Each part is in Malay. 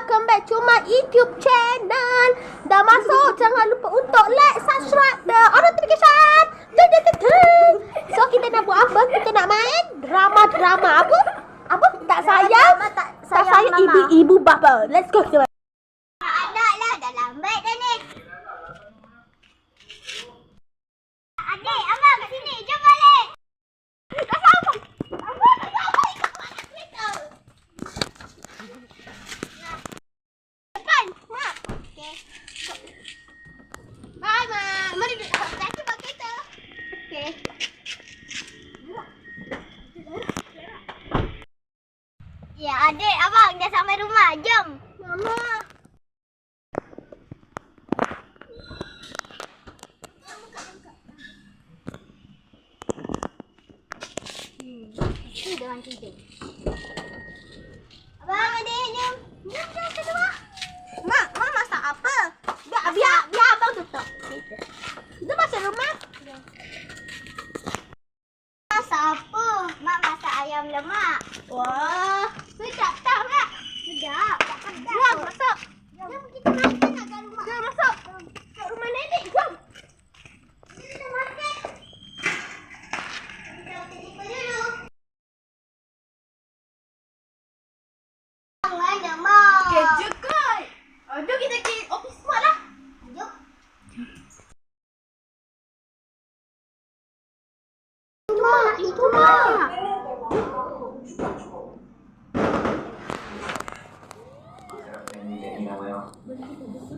welcome back to my YouTube channel. Dah masuk, jangan lupa untuk like, subscribe the notification. So kita nak buat apa? Kita nak main drama-drama apa? Apa? Tak sayang? Drama tak Tak sayang sayang mama. ibu-ibu bapa. Let's go kita main. Anak lah dah lambat dah ni. Adik, abang kat sini. Jom balik. Dah sampai. Abang dah sampai. Ikut mana kereta? Depan. Mak. Okey. Bye, Mak. Mari duduk. Nanti bawa kereta. Okey. Ya, adik, abang dah sampai rumah. Jom. Mama. Itu tidur. Abang adik jom. Jom jom kedua. Mak, mak masak apa? Biar, biar, biar abang tutup. Kita masuk rumah. Masak apa? Mak masak ayam lemak. Wah. Sedap tak mak? Sedap. Tak sedap. Jom, masuk. Jom kita makan nak kat rumah. Jom masuk. Kat rumah nenek, jom. Kita makan. Kita makan jumpa dulu. Mana mak? Kerja kot. Oh, jom kita ke office smart lah. Jom. Itu mak, itu mak. Mak,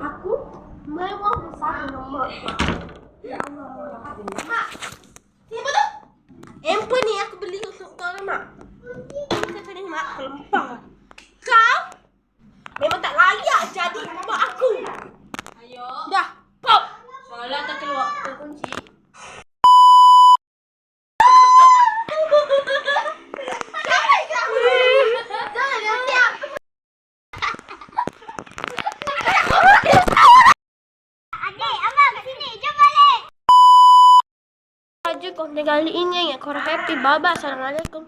Aku memang besar nombor. Ya Allah. Mak, siapa tu? Handphone ni aku beli untuk kau lah, Mak. Kita ni Mak, kelempang. Kau memang tak layak jadi mama aku. Ayo. Dah, pop. Soalan tak keluar terkunci. Siapa kamu? Jangan dia tiap. Adik, abang kat sini. Jom Saja konten kali ini yang korang happy. Bye-bye. Assalamualaikum.